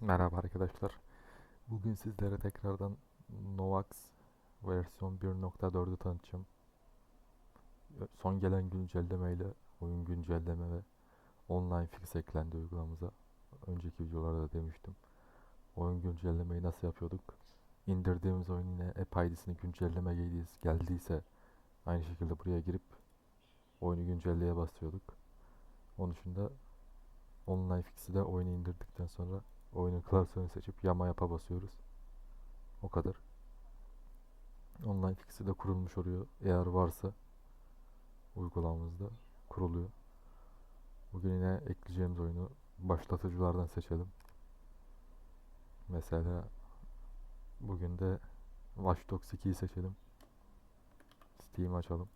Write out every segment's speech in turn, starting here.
Merhaba arkadaşlar. Bugün sizlere tekrardan Novax versiyon 1.4'ü tanıtacağım. Son gelen güncellemeyle oyun güncelleme ve online fix eklendi uygulamamıza. Önceki videolarda da demiştim. Oyun güncellemeyi nasıl yapıyorduk? İndirdiğimiz oyun yine app ID'sini güncelleme geldiyse aynı şekilde buraya girip oyunu güncelleye basıyorduk. Onun dışında online fix'i de oyunu indirdikten sonra oyunun klasörünü seçip yama yapa basıyoruz. O kadar. Online fix'i de kurulmuş oluyor. Eğer varsa uygulamamızda kuruluyor. Bugün yine ekleyeceğimiz oyunu başlatıcılardan seçelim. Mesela bugün de Watch Dogs 2'yi seçelim. Steam açalım.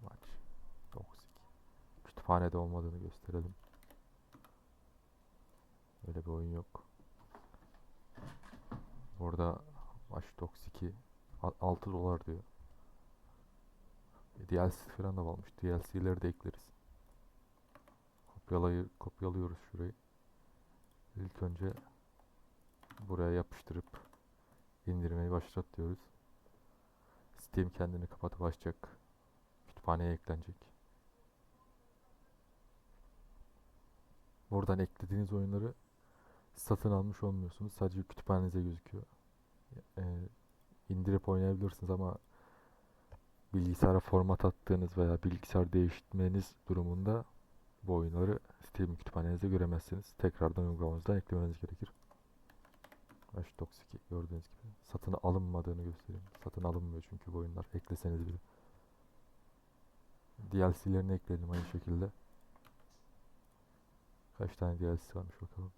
Watch Dogs 2. Kütüphanede olmadığını gösterelim. Öyle bir oyun yok. Burada Watch Dogs 2 a- 6 dolar diyor. E, DLC falan da varmış. DLC'leri de ekleriz. Kopyalayı, kopyalıyoruz şurayı. İlk önce buraya yapıştırıp indirmeyi başlat diyoruz. Steam kendini kapatıp açacak. Kütüphaneye eklenecek. Buradan eklediğiniz oyunları satın almış olmuyorsunuz. Sadece kütüphanenize gözüküyor. Ee, indirip oynayabilirsiniz ama bilgisayara format attığınız veya bilgisayar değiştirmeniz durumunda bu oyunları Steam kütüphanenize göremezsiniz. Tekrardan uygulamanızdan eklemeniz gerekir. Watch Dogs 2 gördüğünüz gibi satın alınmadığını göstereyim. Satın alınmıyor çünkü bu oyunlar ekleseniz bile. DLC'lerini ekleyelim aynı şekilde. Kaç tane DLC varmış bakalım.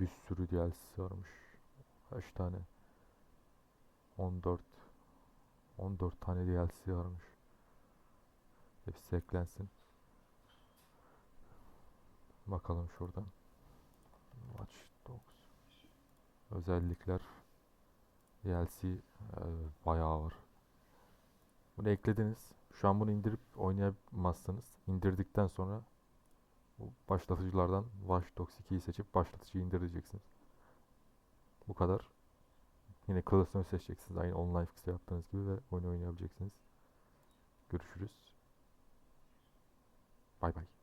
Bir sürü DLC varmış. Kaç tane? 14 14 tane DLC varmış. Hepsi eklensin. Bakalım şuradan. Watch Dogs. Özellikler. DLC e, bayağı var. Bunu eklediniz. Şu an bunu indirip oynayamazsınız. İndirdikten sonra başlatıcılardan Dogs 2'yi seçip başlatıcıyı indireceksiniz. Bu kadar. Yine klasörü seçeceksiniz. Aynı online fix'te yaptığınız gibi ve oyunu oynayabileceksiniz. Görüşürüz. Bay bay.